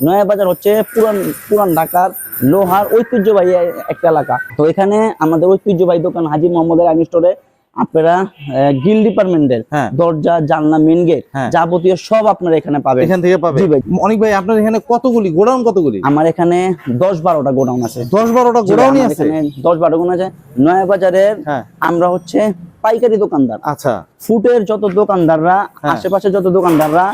নয়া বাজার হচ্ছে পুরান পুরান ঢাকার লোহার ঐতিহ্যবাহী একটা এলাকা। তো এখানে আমাদের ঐতিহ্যবাহী দোকান হাজি মোহাম্মদের আর্মি স্টোরে আপনারা গিল ডিপার্টমেন্টের হ্যাঁ। দরজা জানলা মেন গেট হ্যাঁ। যাবতীয় সব আপনারা এখানে পাবেন এখান থেকে পাবে জি ভাই। অনেক ভাই আপনার এখানে কতগুলি গোডাউন কতগুলি আমার এখানে দশ বারোটা গোডাউন আছে দশ বারোটা জি, গোডাউনই আছে বারো গোডাউন আছে নয়া বাজারের হ্যাঁ আমরা হচ্ছে পাইকারি দোকানদার আচ্ছা ফুটের যত দোকানদাররা। আশেপাশে যত দোকানদাররা।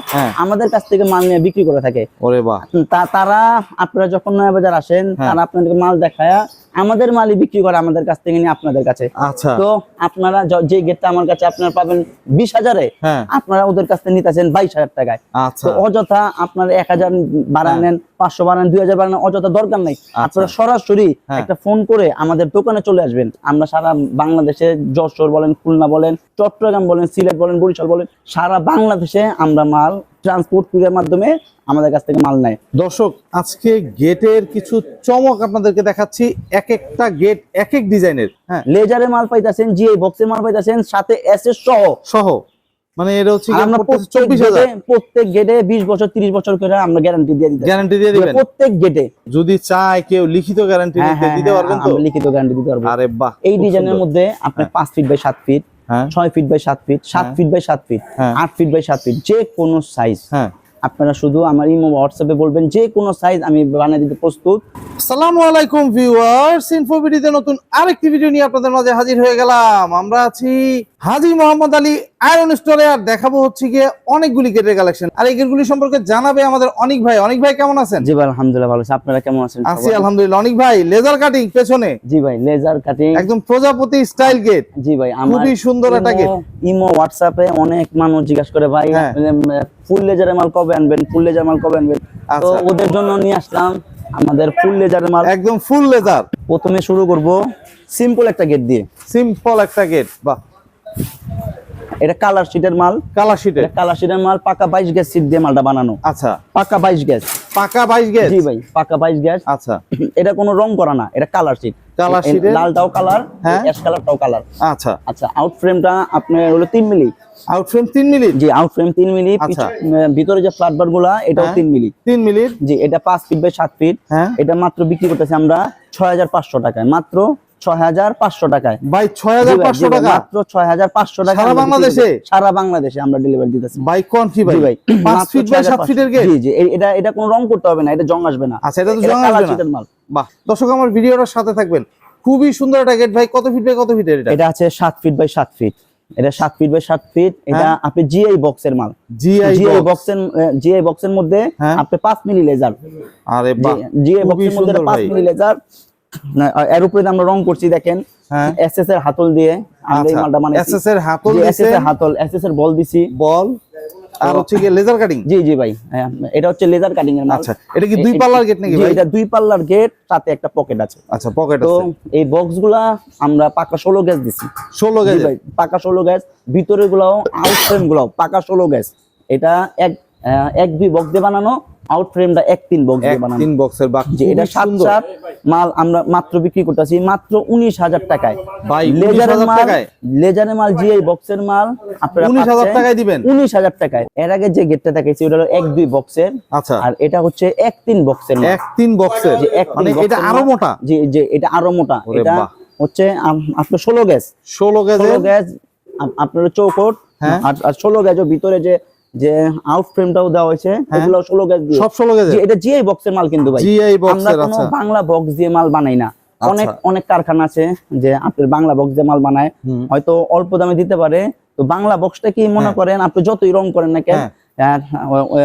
আমাদের কাছ থেকে মাল নিয়ে বিক্রি করে থাকে ওরে বাহ তারা আপনারা যখন নয়া বাজার আসেন। তারা আপনাদেরকে মাল দেখায় আমাদের মালই বিক্রি করে আমাদের কাছ থেকে নিয়ে আপনাদের কাছে। আচ্ছা। তো আপনারা যে গেটটা আমার কাছে আপনারা পাবেন বিশ হাজারে হ্যাঁ। আপনারা ওদের কাছ থেকে নিতেছেন বাইশ হাজার টাকায়। আচ্ছা। তো অযথা আপনারা এক হাজার বাড়ায় নেন পাঁচশো বাড়ান দুই হাজার বাড়ান অযথা দরকার নাই। আপনারা সরাসরি হ্যাঁ। একটা ফোন করে আমাদের দোকানে চলে আসবেন। আমরা সারা বাংলাদেশে যশোর বলেন খুলনা বলেন চট্টগ্রাম বলেন সিলেট বলেন বরিশাল বলেন সারা বাংলাদেশে আমরা মাল ট্রান্সপোর্ট কুরিয়ার মাধ্যমে আমাদের কাছ থেকে মাল নেয়। দর্শক আজকে গেটের কিছু চমক আপনাদেরকে দেখাচ্ছি। এক একটা গেট এক এক ডিজাইনের হ্যাঁ। লেজারে মাল পাইতেছেন জিআই বক্সের মাল পাইতেছেন সাথে এস এস সহ। সহ। মানে এটা হচ্ছে আমরা প্রত্যেক গেটে প্রত্যেক গেটে বিশ বছর তিরিশ বছর করে আমরা গ্যারান্টি দিয়ে দিতে গ্যারান্টি দিয়ে দিবেন? প্রত্যেক গেটে। যদি চায় কেউ লিখিত গ্যারান্টি হ্যাঁ হ্যাঁ দিতে পারবেন তো? আমরা লিখিত গ্যারান্টি দিতে পারব। আরে বাহ এই ডিজাইনের মধ্যে আপনি পাঁচ ফিট বাই সাত ফিট হ্যাঁ ছয় ফিট বাই সাত ফিট সাত হ্যাঁ। ফিট বাই সাত ফিট হ্যাঁ। আট ফিট বাই সাত ফিট যে কোনো সাইজ হ্যাঁ। আপনারা শুধু আমার ইমো হোয়াটসঅ্যাপে বলবেন যে কোনো সাইজ আমি বানিয়ে দিতে প্রস্তুত। আসসালামু আলাইকুম ভিউয়ার্স ইনফোভিডিতে নতুন আরেকটি ভিডিও নিয়ে আপনাদের মাঝে হাজির হয়ে গেলাম। আমরা আছি হাজি মোহাম্মদ আলী আয়রন স্টোরে আর দেখাবো হচ্ছে গিয়ে অনেকগুলি গেটের কালেকশন আর এই গেটগুলি সম্পর্কে জানাবে আমাদের অনেক ভাই। অনেক ভাই কেমন আছেন? জি ভাই আলহামদুলিল্লাহ ভালো আছি। আপনারা কেমন আছেন? আছি আলহামদুলিল্লাহ। অনেক ভাই লেজার কাটিং পেছনে? জি ভাই লেজার কাটিং একদম প্রজাপতি স্টাইল গেট জি ভাই আমার খুবই সুন্দর একটা গেট ইমো হোয়াটসঅ্যাপে অনেক মানুষ জিজ্ঞাসা করে ভাই হ্যাঁ। ফুল লেজারের মাল কবে আনবেন? ফুল লেজার মাল কবে আনবেন? তো আচ্ছা। ওদের জন্য নিয়ে আসলাম আমাদের ফুল লেজারের মাল। একদম ফুল লেজার প্রথমে শুরু করব সিম্পল একটা গেট দিয়ে। সিম্পল একটা গেট বাহ। এটা কালার শিটের মাল। কালার শিটে এটা কালার শিটের মাল পাকা বাইশ গ্যাস সিট দিয়ে মালটা বানানো। আচ্ছা। পাকা বাইশ গ্যাস। পাকা বাইশ গেট জি ভাই পাকা বাইশ গ্যাস। আচ্ছা। এটা কোনো রং করা না এটা কালার শিট লালটাও কালার হ্যাঁ। অ্যাশ কালারটাও কালার আচ্ছা। আচ্ছা আউট ফ্রেমটা আপনার হলো মিলি। আউট ফ্রেম জি আউট ফ্রেম মিলি। ভিতরে যে ফ্ল্যাট বারগুলা এটাও হ্যাঁ। তিন মিলি। তিন মিনিট জি এটা পাঁচ ফিট বাই সাত ফিট হ্যাঁ। এটা মাত্র বিক্রি করতেছি আমরা ছয় হাজার পাঁচশো টাকায়। মাত্র ছয় হাজার পাঁচশো টাকায়। ভাই ছয় জি হাজার ভাই, পাঁচশো জি ভাই, টাকা? মাত্র ছয় হাজার পাঁচশো টাকা সারা বাংলাদেশে? সারা বাংলাদেশে আমরা ডেলিভারি দিতেছি। ভাই কোন কি ভাই? ভাই পাঁচ ফিট বাই সাত 6,500 ফিটের গেট জি জি এটা এটা কোনো রং করতে হবে না এটা জং আসবে না। আচ্ছা এটা তো জং আসবে না। মাল। বাহ দর্শক আমার ভিডিওটার সাথে থাকবেন। খুবই সুন্দর একটা গেট ভাই কত ফিট বাই কত ফিটের এটা? এটা আছে সাত ফিট বাই সাত ফিট এটা সাত ফিট বাই সাত ফিট এটা হ্যাঁ। আপনি জিআই বক্সের মাল। জিআই বক্সের জিআই বক্সের মধ্যে হ্যাঁ। আপনি পাঁচ মিলি লেজার আরে বাহ জিআই বক্সের মধ্যে সুন্দর পাঁচ ভাই। মিলি লেজার এর উপরে আমরা রং করছি দেখেন হ্যাঁ। এসএস এর হাতল দিয়ে আমরা এই আচ্ছা মালটা বানাইছি। এসএস এর হাতল এসএস এর হাতল এসএস এর বল দিছি। বল আর হচ্ছে কি লেজার কাটিং জি জি ভাই হ্যাঁ, এটা হচ্ছে লেজার কাটিং এর মাল। আচ্ছা এটা কি দুই পাল্লার গেট নাকি ভাই? এটা দুই পাল্লার গেট সাথে একটা পকেট আছে। আচ্ছা পকেট তো এই বক্সগুলা আমরা পাকা ষোলো গ্যাস দিছি। ষোলো জি গেজ ভাই পাকা ষোলো গ্যাস ভিতরে গুলাও আউট ফ্রেম গুলাও পাকা ষোলো গ্যাস। এটা এক এক দুই বক্স দিয়ে বানানো আউট ফ্রেমটা এক তিন বক্স দিয়ে বানানো। তিন বক্সের যে এটা খুবই সাত সুন্দর। সাত মাল আমরা মাত্র বিক্রি করতেছি মাত্র উনিশ হাজার টাকায়। লেজারের মাল লেজারের মাল জিআই বক্সের মাল আপনারা 19,000 পাচ্ছেন টাকায় দিবেন? উনিশ হাজার টাকায়। এর আগে যে গেটটা দেখাইছি ওটা হলো এক দুই বক্সের আচ্ছা। আর এটা হচ্ছে এক তিন বক্সের এক তিন বক্সের মানে এটা আরও মোটা? জি যে এটা আরও মোটা। এটা হচ্ছে আপনার ষোলো গ্যাস ষোলো ষোলো গ্যাস আপনার চৌকট। হ্যাঁ। আর আর ষোলো গ্যাস ভিতরে যে যে আউট ফ্রেমটাও দেওয়া হয়েছে হ্যাঁ। এগুলো ষোলো গ্যাস দিয়ে সব ষোলো গেজ এটা জিআই বক্সের মাল কিন্তু ভাই জিআই আমরা বক্সের কোনো আচ্ছা বাংলা বক্স দিয়ে মাল বানাই না অনেক অনেক কারখানা আছে যে আপনার বাংলা বক্স দিয়ে মাল বানায় হয়তো অল্প দামে দিতে পারে তো বাংলা বক্সটা কি মনে হ্যাঁ। করেন আপনি যতই রং করেন না কেন হ্যাঁ।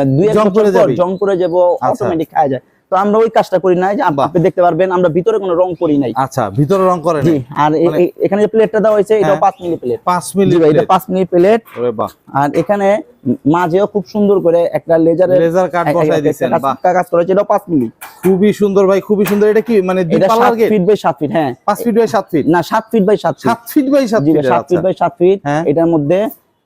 দুই এক বছর করে পর যাবে। জং করে যাব আচ্ছা। অটোমেটিক খাওয়া যায় তো আমরা ওই কাজটা করি নাই যে আপনি দেখতে পারবেন আমরা ভিতরে কোনো রং করি নাই। আচ্ছা ভিতরে রং করে জি আর এ- এখানে যে প্লেটটা দেওয়া হয়েছে হ্যাঁ। পাঁচ মিলি প্লেট পাঁচ মিলি এটা পাঁচ মিলি প্লেট বাহ। আর এখানে মাঝেও খুব সুন্দর করে একটা লেজারের লেজার কাট বসাই দিয়েছেন বাহ। কাজ করা হয়েছে এটাও পাঁচ মিলি। খুবই সুন্দর ভাই খুবই সুন্দর। এটা কি মানে দুই পাল্লার গেট ফিট বাই সাত ফিট হ্যাঁ। পাঁচ ফিট বাই সাত ফিট না সাত ফিট বাই সাত ফিট সাত ফিট বাই সাত ফিট সাত ফিট বাই সাত ফিট। এটার মধ্যে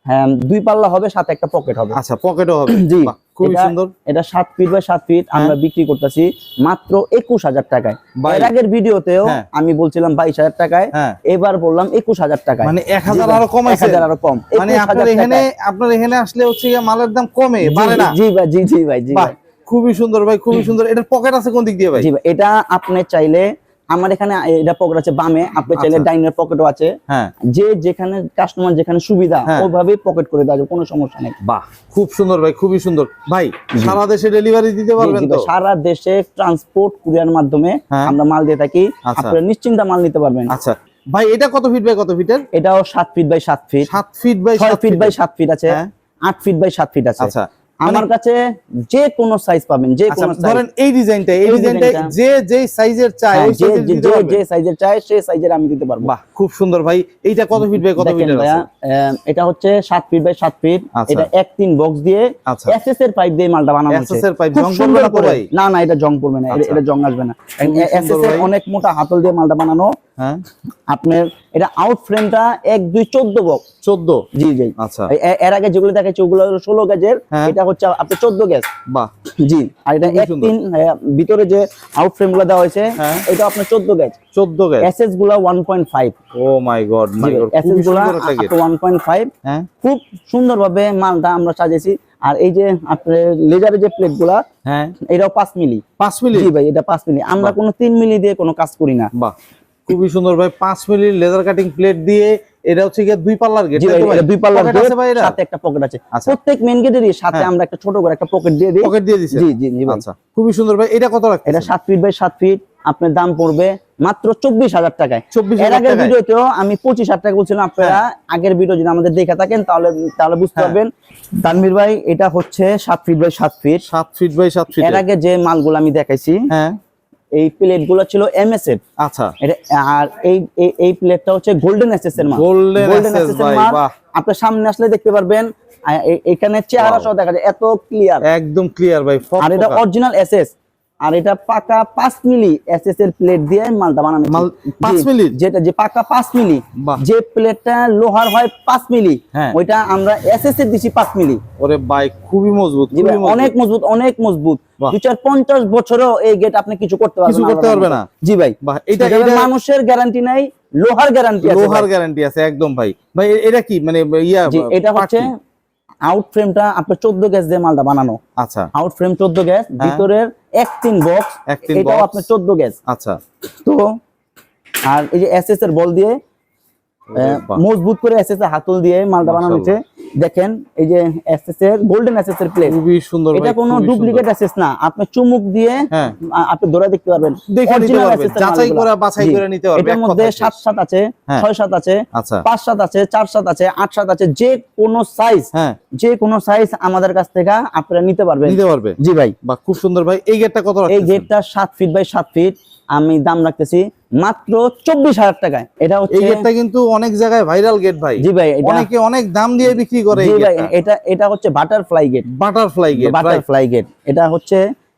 হ্যাঁ, দুই পাল্লা হবে সাথে একটা পকেট হবে। আচ্ছা পকেটও হবে। জি। খুবই সুন্দর। এটা সাত ফিট বাই সাত ফিট আমরা বিক্রি করতেছি মাত্র একুশ হাজার টাকায়। এর আগের ভিডিওতেও হ্যাঁ। আমি বলছিলাম বাইশ হাজার টাকায় হ্যাঁ। এবার বললাম একুশ হাজার টাকায়। মানে এক হাজার আরও এক হাজার আরও কম। মানে আপনার এখানে আপনার এখানে আসলে হচ্ছে মালের দাম কমে বাড়ে না। জি ভাই জি জি ভাই জি ভাই। খুবই সুন্দর ভাই খুবই সুন্দর। এটার পকেট আছে কোন দিক দিয়ে ভাই? জি ভাই এটা আপনি চাইলে আমার এখানে এটা পকেট আছে বামে আপনি চাইলে আচ্ছা। ডাইনের পকেটও আছে। হ্যাঁ। যে যেখানে কাস্টমার যেখানে সুবিধা হ্যাঁ। ওইভাবে পকেট করে দেওয়া কোনো সমস্যা নেই। বাহ খুব সুন্দর ভাই খুবই সুন্দর। ভাই সারা দেশে ডেলিভারি দিতে পারবেন তো? সারা দেশে ট্রান্সপোর্ট কুরিয়ার মাধ্যমে হ্যাঁ। আমরা মাল দিয়ে থাকি। আচ্ছা। আপনারা নিশ্চিন্তে মাল নিতে পারবেন। আচ্ছা। ভাই এটা কত ফিট বাই কত ফিটের এটাও সাত ফিট বাই সাত ফিট সাত ফিট বাই ছয় ফিট বাই সাত ফিট আছে। হ্যাঁ। আট ফিট বাই সাত ফিট আছে। আচ্ছা। আমার কাছে যে কোনো সাইজ পাবেন যে আচ্ছা কোনো ধরেন এই ডিজাইনটা এই ডিজাইনটা। যে যে সাইজের চাই দিতে যে যে সাইজের চাই সেই সাইজের আমি দিতে পারব। বাহ খুব সুন্দর ভাই। এইটা কত ফিট বাই কত ভাইয়া আছে? এটা হচ্ছে সাত ফিট বাই সাত ফিট আচ্ছা। এটা এক তিন বক্স দিয়ে আচ্ছা। এসএস এর পাইপ দিয়ে মালটা বানানো হয়েছে SS এর খুব জং পড়বে না? না না এটা জং পড়বে না এটা- আচ্ছা। জং আসবে না। এসএস এর অনেক মোটা হাতল দিয়ে মালটা বানানো। হ্যাঁ। আপনার এটা আউট ফ্রেমটা এক দুই চোদ্দ বক্স 14 জি জি। আচ্ছা। এর আগে যেগুলো দেখাচ্ছি ওগুলো হলো ষোলো গেজের হ্যাঁ। এটা হচ্ছে আপনার চোদ্দ গেজ বাহ জি আর এটা এক সুন্দর। তিন ভিতরে যে আউট ফ্রেমগুলো দেওয়া হয়েছে হ্যাঁ। এটা আপনার চোদ্দ গেজ 14 গ্যাস? এসএসগুলা one point five oh my god my god এসএসগুলা one point five হ্যাঁ। খুব সুন্দরভাবে মালটা আমরা সাজিয়েছি। আর এই যে আপনার লেজারের যে প্লেটগুলা হ্যাঁ। এটাও পাঁচ মিলি। 5 মিলি? জি ভাই এটা পাঁচ মিলি। আমরা কোনো তিন মিলি দিয়ে কোনো কাজ করি না। বাহ খুবই সুন্দর ভাই। 5 মিলি লেজার কাটিং প্লেট দিয়ে এটা হচ্ছে গিয়ে দুই পাল্লার গেট দুই পাল্লার ভাই সাথে একটা পকেট আছে। আচ্ছা। প্রত্যেক মেন গেটেরই সাথে হ্যাঁ। আমরা একটা ছোট করে একটা পকেট দিয়ে দিই। পকেট দিয়ে দিছে জি জি জি আচ্ছা। খুবই সুন্দর ভাই এটা কত রাখছেন এটা সাত ফিট বাই সাত ফিট আপনার দাম পড়বে মাত্র চব্বিশ হাজার টাকায়। 24,000 এর আগের? ভিডিওতেও আমি পঁচিশ হাজার টাকা বলছিলাম আপনারা আগের ভিডিও যদি আমাদের দেখে থাকেন তাহলে তাহলে বুঝতে হ্যাঁ। পারবেন। তানভীর ভাই এটা হচ্ছে সাত ফিট বাই সাত ফিট 7 ফিট বাই 7 ফিট এর। আগে যে মালগুলো আমি দেখাইছি হ্যাঁ। এই প্লেটগুলো ছিল এমএসএফ আচ্ছা। এটা আর এই এই- প্লেটটা হচ্ছে গোল্ডেন এসএস এর মাল গোল্ডেন SS এর ভাই, মাল। বাহ। আপনার সামনে আসলে দেখতে পারবেন এখানে চেহারা সহ দেখা যায় এত ক্লিয়ার একদম ক্লিয়ার ভাই আর এটা অরিজিনাল এসএস আর এটা পাকা 5 মিলি এসএস এর প্লেট দিয়ে মালটা বানানো হয়েছে। মাল 5 জি, মিলির? যেটা যে পাকা 5 মিলি। যে প্লেটটা লোহার হয় 5 মিলি হ্যাঁ। ওইটা আমরা এসএস এর দিছি 5 মিলি। ওরে ভাই খুবই মজবুত অনেক মজবুত অনেক মজবুত। দু চার পঞ্চাশ বছরও এই গেট আপনি কিছু করতে পারবেন কিছু করতে পারবে না? জি ভাই। এটা মানুষের গ্যারান্টি নাই লোহার গ্যারান্টি আছে লোহার গ্যারান্টি আছে একদম ভাই। ভাই এটা কি? মানে ইয়া এটা হচ্ছে? আউট ফ্রেমটা আপনার 14 গ্যাস দিয়ে মালটা বানানো। আচ্ছা। আউট ফ্রেম 14 গ্যাস ভিতরের এক তিন বক্স এটাও আপনার 14 গ্যাস আচ্ছা। তো আর এই যে এসএস এর বল দিয়ে মজবুত করে এসএস এর হাতল দিয়ে মালটা বানানো হয়েছে। দেখেন এই যে এসএস এর গোল্ডেন এসএস এর প্লেট খুবই সুন্দর এটা কোনো ডুপ্লিকেট এসএস না। আপনি চুমুক দিয়ে হ্যাঁ। আপনি ধরে দেখতে পারবেন। দেখে নিতে পারবেন, যাচাই করে বাছাই করে নিতে পারবেন, এটার মধ্যে কথায়। সাত সাত আছে হ্যাঁ। ছয় সাত আছে আচ্ছা। পাঁচ সাত আছে চার সাত আছে আট সাত আছে যে কোনো সাইজ হ্যাঁ। যে কোনো সাইজ আমাদের কাছ থেকে আপনারা নিতে পারবেন। নিতে পারবে। জি ভাই। বা খুব সুন্দর ভাই। এই গেটটা কত এই রাখছেন গেটটা সাত ফিট বাই সাত ফিট আমি দাম রাখতেছি মাত্র চব্বিশ হাজার টাকায়। এটা এই হচ্ছে গেটটা কিন্তু অনেক জায়গায় ভাইরাল গেট ভাই। জি ভাই অনেকে অনেক দাম দিয়ে বিক্রি করে জি ভাই এটা এটা হচ্ছে butterfly gate butterfly gate? Butterfly gate এটা হচ্ছে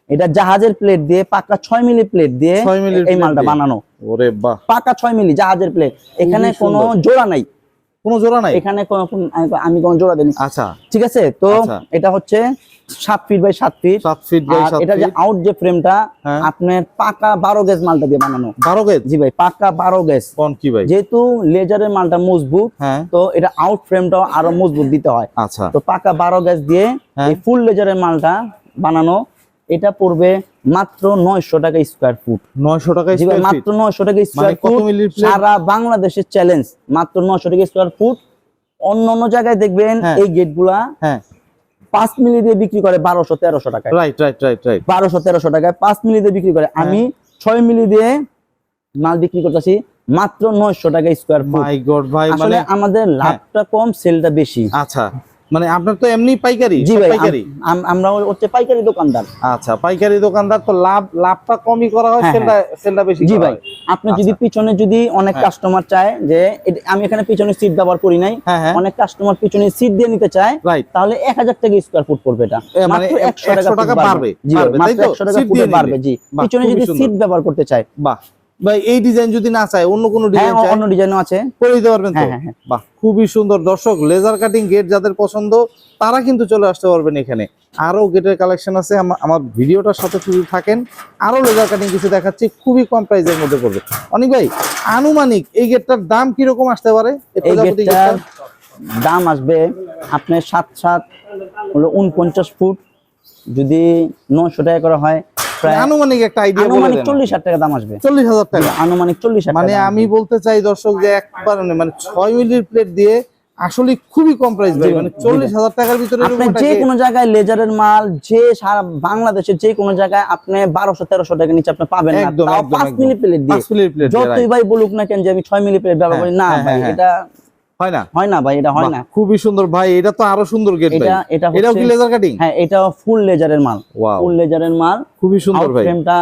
এটা জাহাজের প্লেট দিয়ে পাকা ছয় মিলি প্লেট দিয়ে 6 মিলির এই মালটা বানানো। ওরে বাহ। পাকা ছয় মিলি জাহাজের প্লেট এখানে কোনো জোড়া নাই। কোনো জোড়া নাই? এখানে কোনো আমি কোনো জোড়া দিইনি। আচ্ছা। ঠিক আছে? তো আচ্ছা। এটা হচ্ছে সাত ফিট বাই সাত ফিট সাত ফিট বাই এটা যে আউট যে ফ্রেমটা হ্যাঁ। আপনার পাকা বারো গেজ মালটা দিয়ে বানানো। বারো গেজ জি ভাই পাকা বারো গেজ কোন কি ভাই? যেহেতু লেজারের মালটা মজবুত হ্যাঁ। তো এটা আউট ফ্রেমটাও আরও মজবুত দিতে হয়। আচ্ছা। তো পাকা বারো গ্যাস দিয়ে হ্যাঁ। এই ফুল লেজারের মালটা বানানো এটা পড়বে মাত্র নয়শো টাকা স্কোয়ার ফুট নয়শো টাকা ফিট মাত্র নয়শো টাকা মানে স্কোয়ার ফুট সারা বাংলাদেশের চ্যালেঞ্জ মাত্র নয়শো টাকা স্কোয়ার ফুট অন্য অন্য জায়গায় দেখবেন হ্যাঁ। এই গেটগুলা হ্যাঁ। পাঁচ মিলি দিয়ে বিক্রি করে বারোশো তেরোশো টাকায়। রাইট রাইট রাইট রাইট বারোশো তেরোশো টাকায় পাঁচ মিলি দিয়ে বিক্রি করে। আমি ছয় মিলি দিয়ে মাল বিক্রি করতেছি মাত্র নয়শো টাকা স্কোয়ার ফুট মানে আমাদের লাভটা কম সেলটা বেশি। আচ্ছা। মানে আপনার তো এমনি পাইকারি জি পাইকারি? আম- আম- আমরা হচ্ছে পাইকারি দোকানদার। আচ্ছা পাইকারি দোকানদার তো লাভ লাভটা কমই করা হয় হ্যাঁ, সেলটা সেলটা বেশি জি ভাই আপনি যদি পিছনে যদি অনেক হ্যাঁ। কাস্টমার চায় যে আমি এখানে পিছনে সিট ব্যবহার করি নাই হ্যাঁ হ্যাঁ। অনেক কাস্টমার পিছনে সিট দিয়ে নিতে চায় তাহলে এক হাজার টাকা স্কোয়ার ফুট পড়বে এটা। মানে মাত্র 100 100 টাকা ফুট বাড়বে, জি তাই মাত্র তো? 100 টাকা সিট দিয়ে নিলে। বাড়বে জি। পিছনে যদি সিট ব্যবহার করতে চায় বাহ। ভাই এই ডিজাইন যদি না চায় অন্য কোনো হ্যাঁ ডিজাইন চায় অন্য ডিজাইনও আছে। করে দিতে পারবেন তো? হ্যাঁ, হ্যাঁ, হ্যাঁ। বাহ খুবই সুন্দর। দর্শক লেজার কাটিং গেট যাদের পছন্দ তারা কিন্তু চলে আসতে পারবেন এখানে। আরও গেটের কালেকশন আছে আমার ভিডিওটার সাথে যদি থাকেন আরও লেজার কাটিং কিছু দেখাচ্ছি খুবই কম প্রাইসের মধ্যে পড়বে। অনেক ভাই আনুমানিক এই গেটটার দাম কীরকম আসতে পারে? এই গেটটার? দাম আসবে আপনার সাত সাত হলো উনপঞ্চাশ ফুট। যদি নশো টাকা করা হয় আনুমানিক একটা আইডিয়া আনুমানিক টাকা দাম আসবে। চল্লিশ হাজার টাকা। আনুমানিক চল্লিশ হাজার মানে আমি বলতে চাই দর্শক যে একবার মানে ছয় মিলির প্লেট দিয়ে আসলে খুবই কম প্রাইস ভাই। মানে জি। চল্লিশ হাজার টাকার ভিতরে আপনি যে কোনো জায়গায় লেজারের মাল যে সারা বাংলাদেশের যে কোনো জায়গায় আপনি বারোশো তেরোশো টাকা নিচে আপনি পাবেন না। তাও পাঁচ মিলি প্লেট দিয়ে। পাঁচ মিলির প্লেট যতই ভাই বলুক না কেন যে আমি ছয় মিলি প্লেট ব্যবহার করি না হ্যাঁ, ভাই হ্যাঁ, এটা হয় না? হয় না ভাই এটা হয় না। খুবই সুন্দর। ভাই এটা তো আরও সুন্দর গেট ভাই। এটা এটা এটাও কি লেজার কাটিং হ্যাঁ এটা ফুল লেজারের মাল। ফুল লেজারের মাল। খুবই সুন্দর ভাই। ফ্রেমটা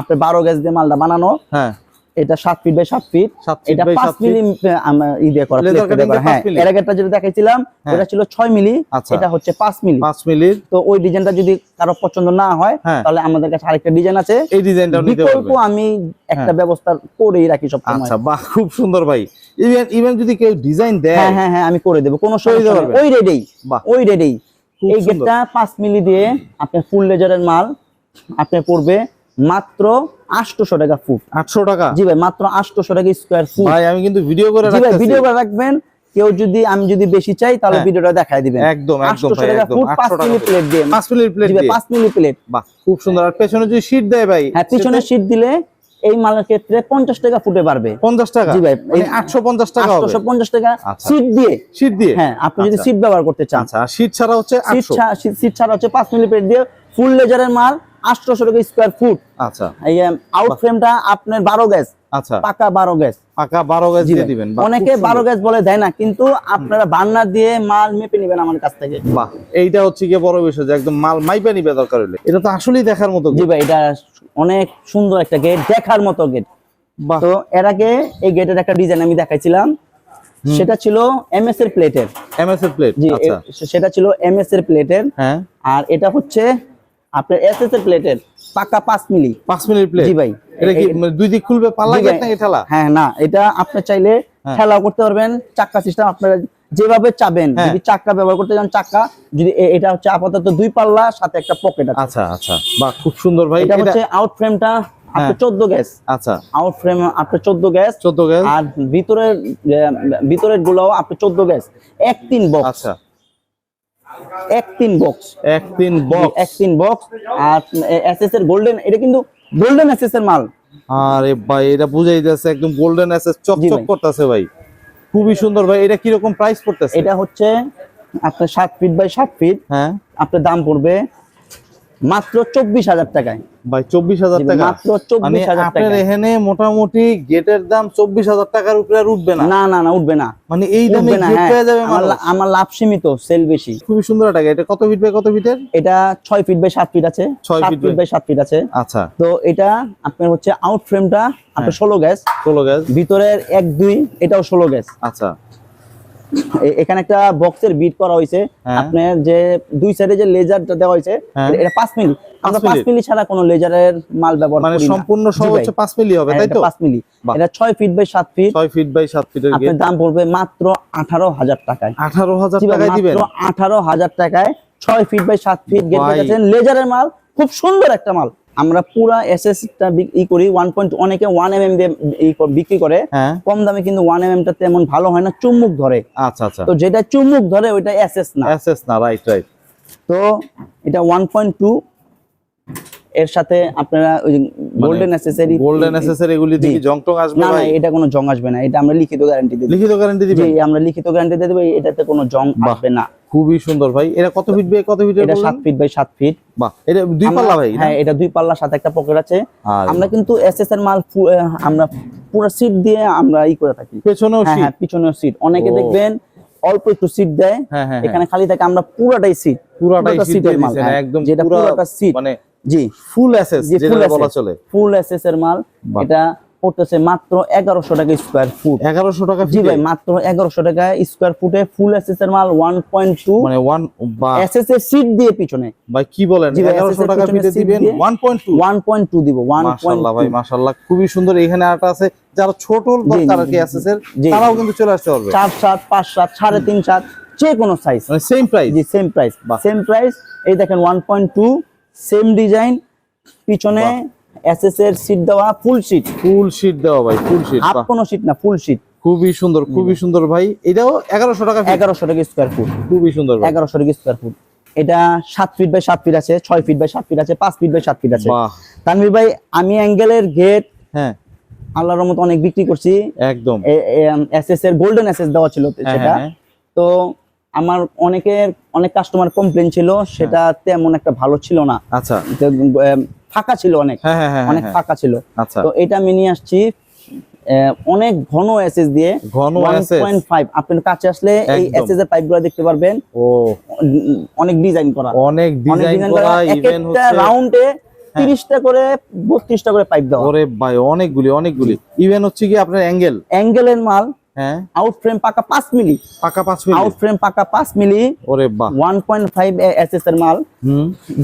আপনার বারো গ্যাস দিয়ে মালটা বানানো। হ্যাঁ। এটা সাত ফিট বাই সাত ফিট এটা by পাঁচ সাত feet। মিলি আমরা ই দিয়ে করা plate দিয়ে করা। হ্যাঁ এর আগেরটা যেটা দেখাইছিলাম হ্যাঁ। এটা ছিল ছয় মিলি। আচ্ছা। এটা হচ্ছে পাঁচ মিলি। পাঁচ মিলি। তো ওই ডিজাইনটা যদি কারও পছন্দ না হয় হ্যাঁ। তাহলে আমাদের কাছে আরেকটা ডিজাইন আছে। এই ডিজাইনটাও নিতে বিকল্প পারবে আমি একটা হ্যাঁ। ব্যবস্থা করেই রাখি সব সময় আচ্ছা বাহ খুব সুন্দর ভাই। ইভেন ইভেন যদি কেউ ডিজাইন দেয় হ্যাঁ হ্যাঁ হ্যাঁ আমি করে দেবো কোনো সমস্যা নেই। ওই ওই এই গেটটা পাঁচ মিলি দিয়ে আপনার ফুল লেজারের মাল আপনি পড়বে মাত্র আটশোশো টাকা ফুট আটশো টাকা? জি ভাই মাত্র আটশোশো টাকা স্কোয়ার ফুট ভাই আমি কিন্তু ভিডিও করে জি ভাই ভিডিও করে রাখবেন। কেউ যদি আমি যদি বেশি চাই তাহলে হ্যাঁ। ভিডিওটা দেখাই দিবেন। একদম একদম ভাই টাকা একদম। ফুট পাঁচ 800 টাকা মিলি প্লেট দিয়ে। পাঁচ মিলির প্লেট দিয়ে পাঁচ মিলি প্লেট বাহ খুব সুন্দর। আর পেছনে যদি শীট দেয় ভাই হ্যাঁ পিছনে শীট দিলে এই মালের ক্ষেত্রে পঞ্চাশ টাকা ফুটে পারবে পঞ্চাশ টাকা? জি ভাই, মানে আটশো পঞ্চাশ টাকা আটশো পঞ্চাশ টাকা আচ্ছা। সিট দিয়ে। সিট দিয়ে? হ্যাঁ আপনি যদি আচ্ছা। সিট ব্যবহার করতে চান। সিট আর ছাড়া হচ্ছে সিট ছাড়া হচ্ছে পাঁচ মিলি পেট দিয়ে ফুল লেজারের মাল আটশোশো টাকা স্কোয়ার ফুট আচ্ছা। আউট ফ্রেমটা আপনার বারো গ্যাস আচ্ছা। পাকা বারো গ্যাস পাকা বারো গাছ দিয়ে দিবেন। অনেকে খুব সুন্দর। বারো গ্যাস বলে দেয় না কিন্তু আপনারা বার্নার দিয়ে মাল মেপে নেবেন আমার কাছ থেকে। বাহ এইটা হচ্ছে গিয়ে বড় বিষয় যে একদম মাল মাইপা নিবে দরকার হলে। এটা তো আসলেই দেখার মতো জি ভাই এটা অনেক সুন্দর একটা গেট দেখার মতো গেট বাহ। তো এর আগে এই গেটের একটা ডিজাইন আমি দেখাইছিলাম। সেটা ছিল এমএস এর প্লেটের এমএস এর প্লেট জি আচ্ছা। সেটা ছিল এমএস এর প্লেটের হ্যাঁ। আর এটা হচ্ছে আপনার এসএস এর প্লেটের পাকা পাঁচ মিলি। পাঁচ মিনিট প্লেট জি ভাই। এটা কি মানে দুই দিক খুলবে পাল্লা গেট। নাকি ঠেলা? হ্যাঁ না এটা আপনি চাইলে হ্যাঁ। করতে পারবেন চাক্কা সিস্টেম আপনারা যেভাবে চাবেন হ্যাঁ। যদি চাক্কা ব্যবহার করতে চান চাক্কা যদি এটা হচ্ছে আপাতত দুই পাল্লা সাথে একটা পকেট আছে। আচ্ছা আচ্ছা বাহ খুব সুন্দর ভাই। এটা হচ্ছে আউট ফ্রেমটা আপনার হ্যাঁ। চোদ্দ গ্যাস আচ্ছা। আউট ফ্রেম আপনার চোদ্দ গ্যাস চোদ্দ গ্যাস আর ভিতরের ভিতরেরগুলো আপনার চোদ্দ গ্যাস এক তিন বক্স আচ্ছা। এক তিন বক্স এক তিন বক্স এক তিন বক্স আর এসএস এর গোল্ডেন এটা কিন্তু গোল্ডেন এসএস এর মাল। আরে ভাই এটা বুঝাই দিতেছে একদম গোল্ডেন এসএস চক চক ভাই। করতেছে ভাই। খুবই সুন্দর ভাই এটা কি রকম প্রাইস পড়তেছে? এটা হচ্ছে আপনার সাত ফিট বাই সাত ফিট হ্যাঁ। আপনার দাম পড়বে মাত্র চব্বিশ হাজার টাকায়। ভাই চব্বিশ হাজার টাকা? মাত্র 24,000 মানে আপনার টাকা। এখানে মোটামুটি গেটের দাম চব্বিশ হাজার টাকার উপরে আর উঠবে না? না না না উঠবে না। মানে এই দামে হ্যাঁ। পেয়ে যাবে আমার লাভ সীমিত সেল বেশি। খুবই সুন্দর টাকা এটা কত ফিট বাই কত ফিটের? এটা ছয় ফিট বাই সাত ফিট আছে। ছয় ফিট বাই সাত ফিট আছে। আচ্ছা। তো এটা আপনার হচ্ছে আউট ফ্রেমটা হ্যাঁ। আপনার ষোলো গ্যাস। ষোলো গ্যাস। ভিতরের এক দুই এটাও ষোলো গ্যাস। আচ্ছা। এখানে একটা বক্সের বিট করা হয়েছে হ্যাঁ। আপনার যে দুই সাইডে যে লেজারটা দেওয়া হয়েছে হ্যাঁ। এটা- এটা পাঁচ মিলি। আমরা পাঁচ পাঁচ মিলি? মিলি ছাড়া কোনো লেজারের মাল ব্যবহার মানে করি না। মানে সম্পূর্ণ সহ হচ্ছে পাঁচ মিলি হবে হ্যাঁ, তাই তো? পাঁচ মিলি। এটা ছয় ফিট বাই সাত ফিট ছয় ফিট বাই সাত ফিটের গেট আপনার দাম পড়বে মাত্র আঠারো হাজার টাকায়। আঠারো হাজার জি ভাই, টাকায় দিবেন? মাত্র আঠারো হাজার টাকায় ছয় ফিট বাই সাত ফিট গেট লেজারের মাল খুব সুন্দর একটা মাল। আমরা পুরা এসএস টা বি- ই করি ওয়ান পয়েন্ট অনেকে ওয়ান এম এম দিয়ে বিক্রি করে। হ্যাঁ। কম দামে কিন্তু ওয়ান এম টা তেমন ভালো হয় না চুম্বুক ধরে। আচ্ছা আচ্ছা। তো যেটা চুম্বুক ধরে ওইটা এসএস না। এসএস না রাইট রাইট তো এটা ওয়ান পয়েন্ট টু এর সাথে আপনারা ওই গোল্ডেন অ্যাসেসরি গোল্ডেন এসএসএর গুলি দিয়ে জং। টং আসবে না না এটা কোনো জং আসবে না এটা আমরা লিখিত গ্যারান্টি দিই লিখিত গ্যারান্টি দিবেন? আমরা লিখিত গ্যারান্টি দিয়ে দেবো এটাতে কোনো জং। আসবে না। খুবই সুন্দর ভাই। এটা কত ফিট বাই কত ফিটের এটা সাত ফিট বাই সাত ফিট বাহ এটা দুই পাল্লা ভাই হ্যাঁ এটা দুই পাল্লার সাথে একটা পকেট আছে। আমরা কিন্তু এসএস এর মাল আমরা পুরো সিট দিয়ে আমরা ই করে থাকি। পেছনেও সিট শীট হ্যাঁ পিছনেও সিট অনেকে দেখবেন অল্প একটু সিট দেয়। হ্যাঁ হ্যাঁ এখানে খালি থাকে আমরা পুরোটাই সিট পুরাটাই মাল, হ্যাঁ। একদম যেটা পুরোটা seat। মানে জি। ফুল এসএস যেটা বলা। চলে। ফুল এসএস এর মাল। এটা পড়তেছে মাত্র এগারোশো টাকা স্কোয়ার ফুট এগারোশো টাকা জি ভাই মাত্র এগারোশো টাকা স্কোয়ার ফুটে ফুল এসএস এর মাল ওয়ান পয়েন্ট টু মানে ওয়ান এসএস এর সিট দিয়ে পিছনে। ভাই কি বলেন? এগারোশো টাকা ফিটে দিবেন? One point two one point two দিব ওয়ান মাশাল্লাহ ভাই মাশাল্লাহ খুবই সুন্দর। এখানে আরেকটা আছে যারা ছোট দরকার আর কি এসএস এর? তারাও কিন্তু চলে আসতে পারবে। চার সাত পাঁচ সাত সাড়ে তিন সাত যে কোনো সাইজ মানে সেম প্রাইস জি সেম প্রাইস। সেম প্রাইস এই দেখেন one point two same design পিছনে এসএস এর সিট দেওয়া ফুল সিট ফুল শীট দেওয়া ভাই ফুল শীট হাফ কোনো সিট না ফুল সিট খুবই সুন্দর খুবই সুন্দর ভাই। এটাও এগারোশো টাকা এগারোশো টাকা স্কোয়ার ফুট খুবই সুন্দর এগারোশো টাকা স্কোয়ার ফুট এটা সাত ফিট বাই সাত ফিট আছে ছয় ফিট বাই সাত ফিট আছে পাঁচ ফিট বাই সাত ফিট আছে। বাহ। তানভীর ভাই আমি অ্যাঙ্গেলের গেট হ্যাঁ। আল্লাহর রহমত অনেক বিক্রি করছি। একদম। এসএস এর গোল্ডেন এসএস দেওয়া ছিল হ্যাঁ, সেটা। হ্যাঁ, তো আমার অনেকের অনেক কাস্টমার কমপ্লেন ছিল সেটা তেমন একটা ভালো ছিল না। আচ্ছা। ফাঁকা ছিল অনেক। হ্যাঁ হ্যাঁ হ্যাঁ অনেক। ফাঁকা ছিল। আচ্ছা। তো এটা আমি নিয়ে আসছি অনেক ঘন এসএস দিয়ে ঘন SS 1.5 আপনার কাছে আসলে এই। এসএস এর পাইপগুলো দেখতে পারবেন। ও। অনেক ডিজাইন করা। অনেক ডিজাইন করা ইভেন হচ্ছে। রাউন্ডে 30টা করে 32টা করে পাইপ দেওয়া। ওরে ভাই অনেকগুলি অনেকগুলি। ইভেন হচ্ছে কি আপনার অ্যাঙ্গেল অ্যাঙ্গেলের মাল হ্যাঁ? আউট ফ্রেম পাকা 5 মিলি। পাকা পাঁচ মিনিট আউট ফ্রেম পাকা 5 মিলি। ওরে বাহ। 1.5 এসএস এর মাল।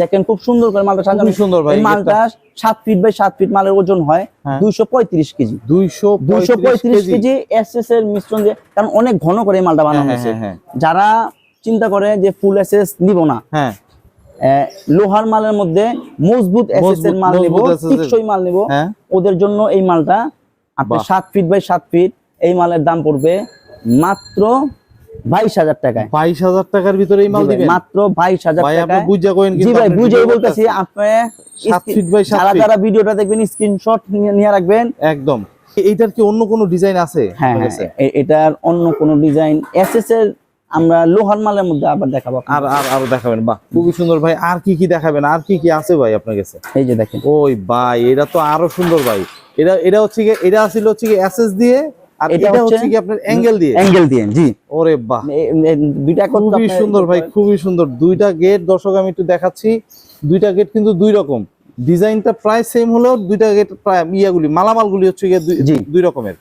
দেখেন খুব সুন্দর করে মালটা সাজানো। সুন্দর ভাই, মালটা 7 ফিট বাই 7 ফিট মালের ওজন হয় হ্যাঁ। 235 কেজি। দুইশো 235 কেজি। এসএস এর মিশ্রণ দিয়ে কারণ অনেক ঘন করে এই মালটা বানানো হ্যাঁ, হয়েছে। হ্যাঁ, যারা চিন্তা করে যে ফুল এসএস নিব না হ্যাঁ। লোহার মালের মধ্যে মজবুত এসএস এর মাল নিব টিকসই মাল নিব হ্যাঁ। ওদের জন্য এই মালটা আপনি বাহ। সাত ফিট বাই সাত ফিট এই মালের দাম পড়বে মাত্র বাইশ হাজার টাকায়। বাইশ হাজার টাকার ভিতরে এই মাল দিবেন? মাত্র বাইশ হাজার টাকায়। বুঝা কইন জি ভাই বুঝেই বলতেছি আপনি যারা যারা ভিডিওটা দেখবেন স্ক্রিনশট নিয়ে রাখবেন। একদম। এইটার কি অন্য কোনো ডিজাইন আছে? হ্যাঁ হ্যাঁ, এটার অন্য কোনো ডিজাইন এসএস এর আমরা লোহার মালের মধ্যে আবার দেখাবো আর আর আরও দেখাবেন বাহ খুবই সুন্দর। ভাই আর কি কি দেখাবেন? আর কি কি আছে ভাই আপনার কাছে? এই যে দেখেন। ওই ভাই এটা তো আরও সুন্দর ভাই। এটা এটা হচ্ছে এটা ছিল হচ্ছে এসএস দিয়ে আর এটা এটা হচ্ছে হচ্ছে কি আপনার অ্যাঙ্গেল দিয়ে? অ্যাঙ্গেল দিয়ে জি। ওরে বাহ। দুইটা খুবই সুন্দর ভাই খুবই সুন্দর। দুইটা গেট দর্শক আমি একটু দেখাচ্ছি। দুইটা গেট কিন্তু দুই রকম। ডিজাইনটা প্রায় সেম হলেও দুইটা গেট প্রায় ইয়াগুলি মালামালগুলি হচ্ছে গিয়ে দুই- রকমের।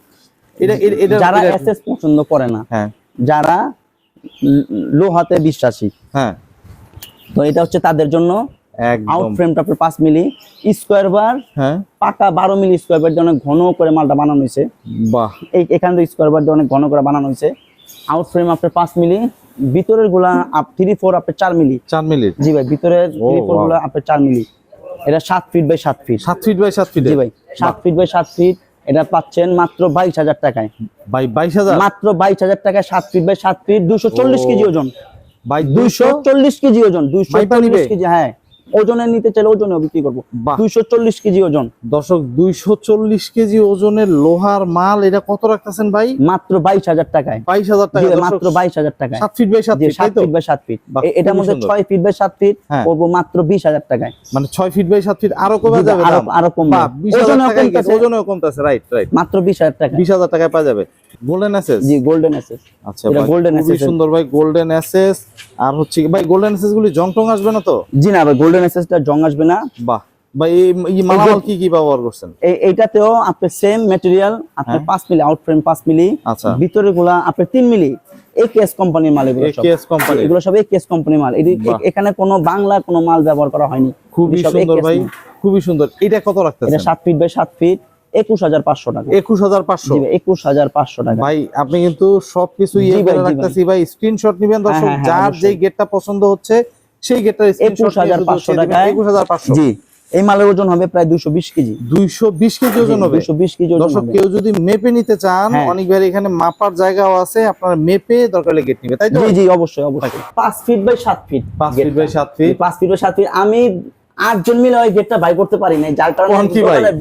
এটা এটা যারা এসএস পছন্দ করে না হ্যাঁ। যারা লোহাতে বিশ্বাসী। হ্যাঁ। তো এটা হচ্ছে তাদের জন্য আউট ফ্রেমটা আপনার পাঁচ মিলি স্কোয়ার বার হ্যাঁ। পাকা বারো মিলি স্কোয়ার বার দিয়ে অনেক ঘন করে মালটা বানানো হয়েছে। বাহ। এখান থেকে স্কোয়ার বার দিয়ে অনেক ঘন করে বানানো হয়েছে। আউট ফ্রেম আপনার পাঁচ মিলি ভিতরেরগুলা আপ থ্রি ফোর আপনার চার মিলি। চার মিনিট জি ভাই ভিতরের ও, থ্রি ফোরগুলা আপনার চার মিলি। এটা সাত ফিট বাই সাত ফিট সাত ফিট বাই সাত ফিট জি ভাই সাত ফিট বাই সাত ফিট এটা পাচ্ছেন মাত্র বাইশ হাজার টাকায়। বাই বাইশ হাজার? মাত্র বাইশ হাজার টাকায় সাত ফিট বাই সাত ফিট দুশো চল্লিশ কেজি ওজন। বাই দুইশো চল্লিশ কেজি ওজন দুইশো মাইপা চল্লিশ কেজি হ্যাঁ। ওজনে নিতে চাইলে ওজনে বিক্রি করব। দুইশো চল্লিশ কেজি ওজন। দর্শক দুইশো চল্লিশ কেজি ওজনের লোহার মাল এটা কত রাখতেছেন ভাই? মাত্র বাইশ হাজার টাকায়। বাইশ হাজার টাকা। মাত্র বাইশ হাজার টাকায়। সাত ফিট বাই সাত ফিট সাত ফিট বাই সাত ফিট এটার মধ্যে ছয় ফিট বাই সাত ফিট হ্যাঁ। করব মাত্র বিশ হাজার টাকায়। মানে ছয় ফিট বাই সাত ফিট আরও কমে যাবে আরও কমবে। ওজনেও কমতেছে। রাইট রাইট মাত্র বিশ হাজার টাকা বিশ হাজার টাকায় পাওয়া যাবে। গোল্ডেন এসএস জি গোল্ডেন আচ্ছা এটা SS এর- সুন্দর ভাই গোল্ডেন এসএস আর হচ্ছে ভাই গোল্ডেন এসএস গুলি জং টং আসবে না তো? জি না ভাই গোল্ডেন জং আসবে না। বাহ। ভাই এই মালামাল কি কি ব্যবহার করছেন? এই এইটাতেও আপনার সেম ম্যাটেরিয়াল আপনার পাঁচ মিলি আউট ফ্রেম পাঁচ মিলি। আচ্ছা। ভিতরে গুলা আপনার তিন মিলি। একেএস কোম্পানির মাল এগুলো সব। একেএস কোম্পানি এগুলো সব একেএস কোম্পানির মাল। এটি- এখানে কোনো বাংলা কোনো মাল ব্যবহার করা হয়নি। খুবই সুন্দর ভাই খুবই সুন্দর। এটা কত এটা রাখতেছেন? সাত ফিট বাই সাত ফিট একুশ হাজার পাঁচশো টাকা। একুশ হাজার পাঁচশো? একুশ হাজার পাঁচশো টাকা। ভাই আপনি কিন্তু সবকিছু ইয়ে করে রাখতেছি ভাই স্ক্রিনশট নিবেন দর্শক হ্যাঁ, হ্যাঁ, যার যেই গেটটা পছন্দ হচ্ছে সেই গেটটার স্ক্রিনশট 21,500 টাকায়। একুশ হাজার পাঁচশো। জি এই মালের ওজন হবে প্রায় দুশো বিশ কেজি। দুইশো বিশ কেজি ওজন হবে? দুশো বিশ কেজি দর্শক কেউ যদি মেপে নিতে চান হ্যাঁ। অনেক ভাই এখানে মাপার জায়গাও আছে আপনার মেপে দরকার হলে গেট নিবে তাই জি জি অবশ্যই অবশ্যই। পাঁচ ফিট বাই সাত ফিট পাঁচ ফিট বাই সাত ফিট পাঁচ ফিট বাই সাত ফিট আমি আটজন মিলে ওই গেটটা বাই করতে পারি নাই যার কারণে?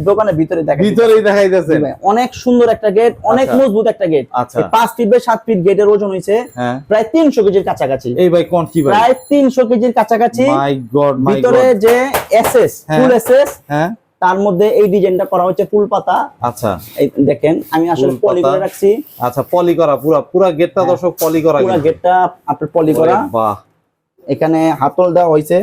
দোকানের- ভিতরে দেখা ভিতরেই দেখাইতেছে অনেক সুন্দর একটা গেট অনেক আচ্ছা। মজবুত একটা গেট আচ্ছা। পাঁচ ফিট বাই সাত ফিট গেটের ওজন হয়েছে হ্যাঁ। প্রায় তিনশো কেজির কাছাকাছি। এই ভাই কোন কি ভাই? প্রায় তিনশো কেজির কাছাকাছি। ভিতরে যে এসএস। ফুল এসএস হ্যাঁ। তার মধ্যে এই ডিজাইনটা করা হচ্ছে ফুল পাতা। আচ্ছা। দেখেন আমি আসলে পলি করে রাখছি। আচ্ছা পলি করা পুরা পুরা গেটটা হ্যাঁ। দর্শক পলি করা পুরো গেটটা আপনার পলি করা। বাহ। এখানে হাতল দেওয়া হয়েছে।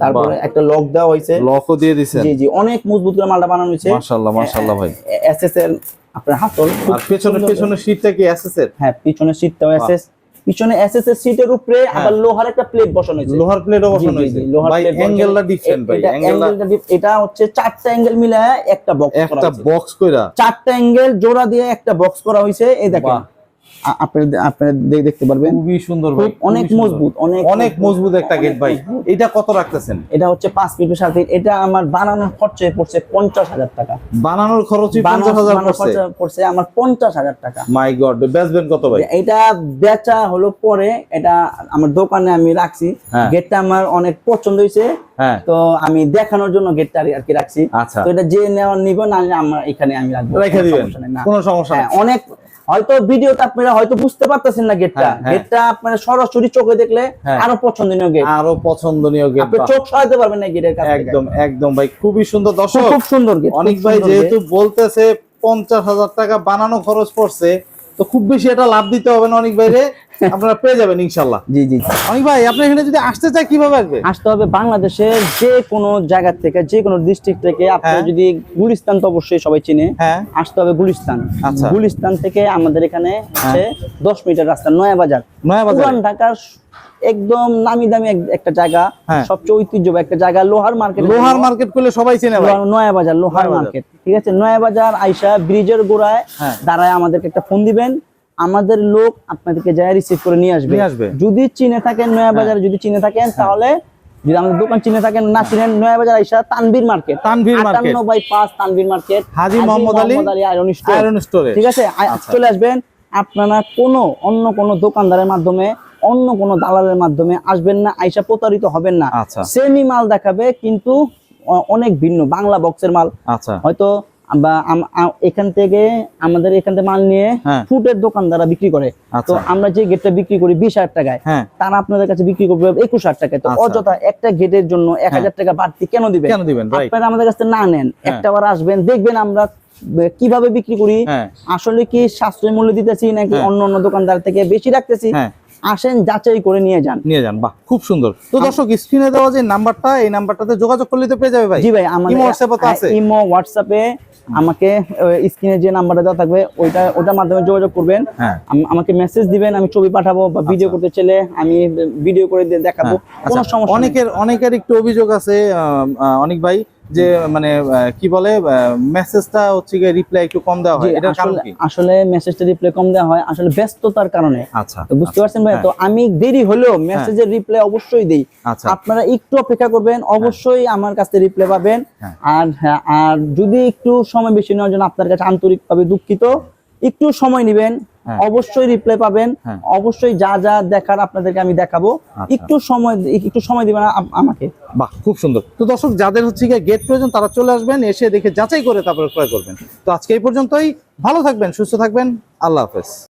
তারপরে একটা লক দেওয়া হয়েছে। লকও দিয়ে দিছেন। জি জি অনেক মজবুত করে মালটা বানানো হয়েছে। মাশাআল্লাহ মাশাআল্লাহ ভাই। এসএস এর আপনার হাতল আর কি এসএস এর হ্যাঁ এসএস পিছনে এসএস এর সিটের উপরে আবার লোহার একটা প্লেট বসানো হয়েছে। লোহার প্লেটও বসানো হয়েছে। লোহার ভাই অ্যাঙ্গেলটা ডিফারেন্ট ভাই অ্যাঙ্গেলটা এটা হচ্ছে চারটা অ্যাঙ্গেল মিলায় একটা বক্স করা একটা হয়েছে। বক্স কইরা। চারটা অ্যাঙ্গেল জোড়া দিয়ে একটা বক্স করা হয়েছে। এই দেখেন। আপনারা দেখতে পারবেন। খুবই সুন্দর ভাই অনেক মজবুত অনেক অনেক মজবুত একটা গেট ভাই। এটা কত রাখতেছেন? এটা হচ্ছে পাঁচ ফিট সাত ফিট এটা আমার বানানোর খরচে পড়ছে পঞ্চাশ হাজার টাকা। বানানোর পঞ্চাশ হাজার পড়ছে? আমার পঞ্চাশ হাজার টাকা। মাই গড বেচবেন কত ভাই? এটা বেচা হলো পরে এটা আমার দোকানে আমি রাখছি। হ্যাঁ। গেটটা আমার অনেক পছন্দ হয়েছে। হ্যাঁ। তো আমি দেখানোর জন্য গেটটা আর কি রাখছি। আচ্ছা। তো এটা যে নেওয়ার নিব না আমার এখানে আমি রাখব। রেখে দিবেন? কোনো সমস্যা হ্যাঁ, অনেক হয়তো ভিডিওতে আপনারা হয়তো বুঝতে পারতেছেন না গেটটা হ্যাঁ, হ্যাঁ। গেটটা আপনারা সরাসরি চোখে দেখলে হ্যাঁ। আরও পছন্দনীয় গেট আরও পছন্দনীয় গেট আপনি চোখ সরাতে পারবেন না গেটের কাছে একদম একদম ভাই খুবই সুন্দর। দর্শক খুব সুন্দর গেট অনেক ভাই যেহেতু বলতেছে পঞ্চাশ হাজার টাকা বানানো খরচ পড়ছে তো খুব বেশি এটা লাভ দিতে হবে না অনেক বাইরে আপনারা পেয়ে যাবেন ইনশাল্লাহ। জি জি। অনেক ভাই আপনি এখানে যদি আসতে চাই কীভাবে আসবে? আসতে হবে বাংলাদেশের যে কোনো জায়গা থেকে যে কোনো ডিস্ট্রিক্ট থেকে। আপনারা হ্যাঁ। যদি গুলিস্তান তো অবশ্যই সবাই চিনে। হ্যাঁ। আসতে হবে গুলিস্তান। আচ্ছা। গুলিস্তান থেকে আমাদের এখানে হচ্ছে দশ মিটার রাস্তা নয়া বাজার নয়া বাজার ঢাকার একদম নামি দামি একটা জায়গা। হ্যাঁ। সবচেয়ে ঐতিহ্যবাহী একটা জায়গা লোহার মার্কেট লোহার মার্কেট করলে সবাই চেনে ভাই। নয়া বাজার লোহার মার্কেট ঠিক আছে? নয়া বাজার আইসা ব্রিজের গোড়ায় হ্যাঁ। দাঁড়ায় আমাদেরকে একটা ফোন দিবেন। আমাদের লোক আপনাদেরকে যায় রিসিভ করে নিয়ে আসবে। যদি চিনে থাকেন নয়া বাজারে যদি চিনে থাকেন তাহলে যদি আমাদের দোকান চিনে থাকেন না চিনেন নয়া বাজার আইসা তানভীর মার্কেট। তানভীর মার্কেট। আটান্ন বাই পাঁচ Tanvir market. Haji Mohammad Ali iron store iron স্টোরে ঠিক আছে? আচ্ছা। চলে আসবেন। আপনারা কোনো অন্য কোনো দোকানদারের মাধ্যমে অন্য কোনো দালালের মাধ্যমে আসবেন না আইসা প্রতারিত হবেন না। আচ্ছা। সেমি মাল দেখাবে কিন্তু অনেক ভিন্ন বাংলা বক্সের মাল। আচ্ছা। হয়তো বা আম- এখান থেকে আমাদের এখান থেকে মাল নিয়ে হ্যাঁ। ফুটের দোকানদাররা বিক্রি করে। তো আচ্ছা। আমরা যে গেটটা বিক্রি করি বিশ হাজার টাকায় হ্যাঁ। তারা আপনাদের কাছে বিক্রি করবে একুশ হাজার টাকায়। তো আচ্ছা। অযথা একটা গেটের জন্য এক হাজার টাকা বাড়তি কেন দিবেন? কেন দিবেন? আপনারা আমাদের কাছে না নেন। একটা বার আসবেন দেখবেন আমরা কীভাবে বিক্রি করি। হ্যাঁ। আসলে কি সাশ্রয় মূল্য দিতেছি নাকি হ্যাঁ। অন্য অন্য দোকানদার থেকে বেশি রাখতেছি? হ্যাঁ। আসেন যাচাই করে নিয়ে যান। নিয়ে যান বাহ খুব সুন্দর। তো দর্শক স্ক্রিনে দেওয়া যে নাম্বারটা এই নাম্বারটাতে যোগাযোগ করলে তো পেয়ে যাবে ভাই। জি ভাই WhatsApp তো আছে? ইমো হোয়াটসঅ্যাপে আমাকে স্ক্রিনে যে নাম্বারটা দেওয়া থাকবে ওইটা ওটার মাধ্যমে যোগাযোগ করবেন। হ্যাঁ। আম- আমাকে মেসেজ দিবেন আমি ছবি পাঠাবো বা ভিডিও করতে চাইলে আমি ভিডিও করে দিয়ে দেখাবো। কোনো আচ্ছা, সমস্যা অনেকের অনেকের একটু অভিযোগ আছে অনেক ভাই যে মানে কি বলে মেসেজটা হচ্ছে গিয়ে রিপ্লাই একটু কম দেওয়া হয়। জি, এটার কারণ আসলে কি? আসলে মেসেজটা রিপ্লাই কম দেওয়া হয়। আসলে ব্যস্ততার কারণে। আচ্ছা তো বুঝতে পারছেন ভাই হ্যাঁ। তো আমি দেরি হলেও মেসেজের রিপ্লাই অবশ্যই দেই। আচ্ছা। আপনারা একটু অপেক্ষা করবেন। অবশ্যই আমার কাছে রিপ্লাই পাবেন। হ্যাঁ। আর হ্যাঁ, আর যদি একটু সময় বেশি নেওয়ার জন্য আপনার কাছে আন্তরিকভাবে দুঃখিত একটু সময় নেবেন। হ্যাঁ। অবশ্যই রিপ্লাই পাবেন। হ্যাঁ। অবশ্যই যা যা দেখার আপনাদেরকে আমি দেখাবো। আচ্ছা। একটু সময় একটু সময় দিবেন আমাকে। বাহ খুব সুন্দর। তো দর্শক যাদের হচ্ছে গিয়ে গেট প্রয়োজন তারা চলে আসবেন এসে দেখে যাচাই করে তারপরে ক্রয় করবেন। তো আজকে এই পর্যন্তই। ভালো থাকবেন সুস্থ থাকবেন। আল্লাহ হাফেজ।